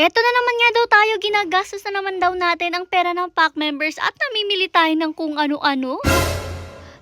Eto na naman nga daw tayo, ginagastos na naman daw natin ang pera ng pack members at namimili tayo ng kung ano-ano.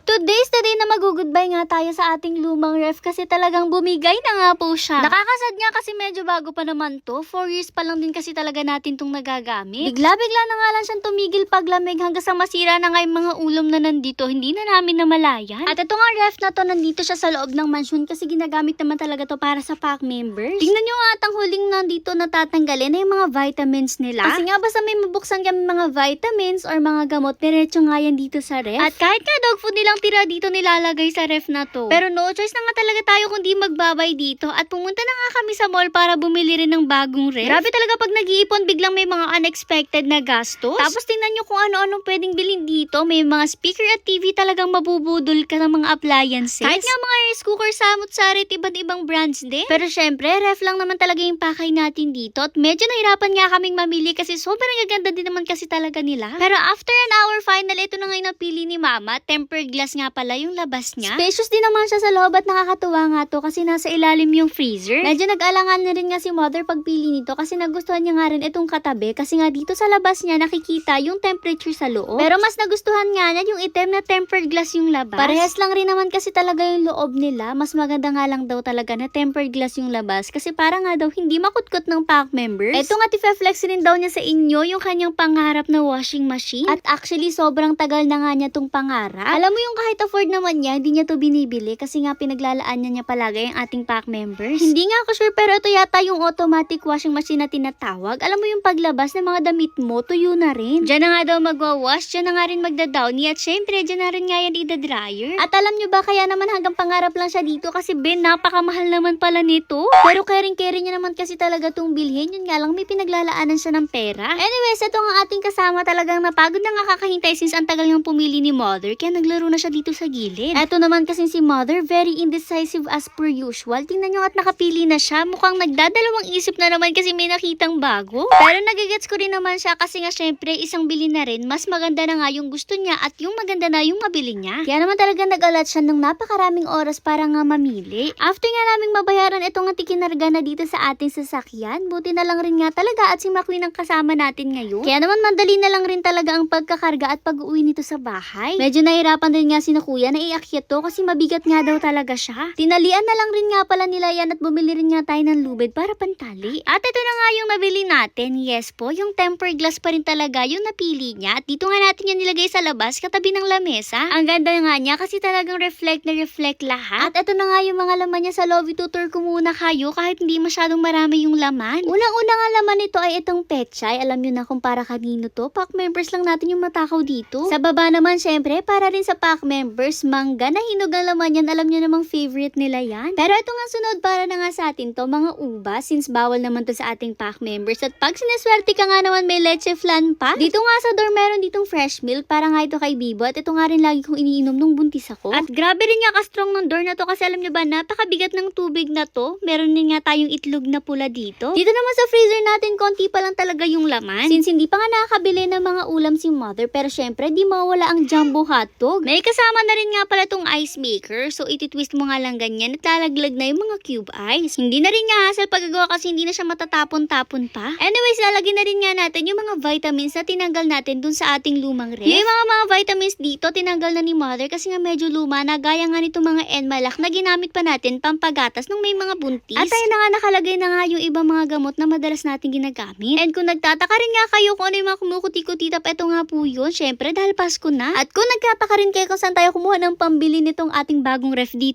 Today's the mag-goodbye nga tayo sa ating lumang ref kasi talagang bumigay na nga po siya. Nakakasad nga kasi medyo bago pa naman to. 4 years pa lang din kasi talaga natin tong nagagamit. Bigla-bigla na nga lang siyang tumigil paglamig hanggang sa masira na nga yung mga ulom na nandito. Hindi na namin namalayan. At ito nga ref na to, nandito siya sa loob ng mansion kasi ginagamit naman talaga to para sa pack members. Tingnan nyo nga at ang huling nandito natatanggalin na yung mga vitamins nila. Kasi nga basta may mabuksan kami mga vitamins or mga gamot, diretso nga yan dito sa ref. At kahit nga dog food nilang tira dito nilalagay sa ref na to. Pero no choice na nga talaga tayo kundi magbabay dito at pumunta na nga kami sa mall para bumili rin ng bagong ref. Grabe talaga pag nag-iipon biglang may mga unexpected na gastos. Tapos tingnan nyo kung ano-anong pwedeng bilhin dito. May mga speaker at TV talagang mabubudol ka ng mga appliances. Kahit nga mga rice cooker, samot sarit, iba't ibang brands din. Pero syempre, ref lang naman talaga yung pakay natin dito. At medyo nahirapan nga kaming mamili kasi sobrang gaganda din naman kasi talaga nila. Pero after an hour final, ito na nga yung napili ni Mama. Tempered glass nga pala yung labas niya. Spacious din naman siya sa loob at nakakatuwa nga to kasi nasa ilalim yung freezer. Medyo nag-alangan na rin nga si Mother pagpili nito kasi nagustuhan niya nga rin itong katabi kasi nga dito sa labas niya nakikita yung temperature sa loob. Pero mas nagustuhan nga niya yung item na tempered glass yung labas. Parehas lang rin naman kasi talaga yung loob nila. Mas maganda nga lang daw talaga na tempered glass yung labas kasi para nga daw hindi makutkot ng pack members. Ito nga tifeflex rin daw niya sa inyo yung kanyang pangarap na washing machine. At actually sobrang tagal na nga niya tong pangarap. Alam mo yung kahit afford naman niya, hindi niya to binibili kasi nga pinaglalaan niya niya palagi ang ating pack members. Hindi nga ako sure pero ito yata yung automatic washing machine na tinatawag. Alam mo yung paglabas ng mga damit mo, tuyo na rin. Diyan na nga daw magwa-wash, diyan na nga rin magda-downy at syempre diyan na rin nga yan ida-dryer. At alam nyo ba kaya naman hanggang pangarap lang siya dito kasi Ben, napakamahal naman pala nito. Pero caring-caring niya naman kasi talaga tong bilhin. Yun nga lang, may pinaglalaanan siya ng pera. Anyways, ito ang ating kasama talagang napagod na nga kakahintay since ang tagal niyang pumili ni Mother. Kaya naglaro na siya dito sa gilid. Ito naman kasi si Mother, very indecisive as per usual. Tingnan nyo at nakapili na siya. Mukhang nagdadalawang isip na naman kasi may nakitang bago. Pero nagigets ko rin naman siya kasi nga syempre isang bili na rin. Mas maganda na nga yung gusto niya at yung maganda na yung mabili niya. Kaya naman talaga nag-alat siya ng napakaraming oras para nga mamili. After nga naming mabayaran itong tikinarga na dito sa ating sasakyan, buti na lang rin nga talaga at si McQueen ang kasama natin ngayon. Kaya naman mandali na lang rin talaga ang pagkakarga at pag-uwi nito sa bahay. Medyo nahirapan din nga si na kuya na iakyat to kasi mabigat nga daw talaga siya. Tinalian na lang rin nga pala nila yan at bumili rin nga tayo ng lubid para pantali. At ito na nga yung nabili natin. Yes po, yung tempered glass pa rin talaga yung napili niya. At dito nga natin yung nilagay sa labas katabi ng lamesa. Ang ganda nga niya kasi talagang reflect na reflect lahat. At ito na nga yung mga laman niya sa lobby tutor ko muna kayo kahit hindi masyadong marami yung laman. Unang-una nga laman nito ay itong petchay. Alam nyo na kung para kanino to. Pack members lang natin yung matakaw dito. Sa baba naman syempre para rin sa pack members mangga na hinog ang laman yan. Alam nyo namang favorite nila yan. Pero ito nga sunod para na nga sa atin to mga uba since bawal naman to sa ating pack members. At pag sineswerte ka nga naman may leche flan pa. Dito nga sa door meron ditong fresh milk para nga ito kay Bibo at ito nga rin lagi kong iniinom nung buntis ako. At grabe rin nga ka-strong ng door na to kasi alam nyo ba napakabigat ng tubig na to. Meron din nga tayong itlog na pula dito. Dito naman sa freezer natin konti pa lang talaga yung laman. Since hindi pa nga nakakabili ng mga ulam si mother pero syempre di mawala ang jumbo hotdog. May kasama na rin nga pala tong ice maker so ititwist mo nga lang ganyan at lalaglag na yung mga cube ice. Hindi na rin nga hassle paggagawa kasi hindi na siya matatapon-tapon pa. Anyways, lalagyan na rin nga natin yung mga vitamins na tinanggal natin dun sa ating lumang ref. Yung mga mga vitamins dito tinanggal na ni mother kasi nga medyo luma na gaya nga nito mga Enmalak na ginamit pa natin pampagatas nung may mga buntis. At ayun na nga nakalagay na nga yung ibang mga gamot na madalas natin ginagamit. And kung nagtataka rin nga kayo kung ano yung mga kumukuti-kuti tap, eto nga po yun. Syempre dahil Pasko na. At kung nagtataka rin kayo kung saan tayo kumuha ng pambili nitong ating bagong ref dito,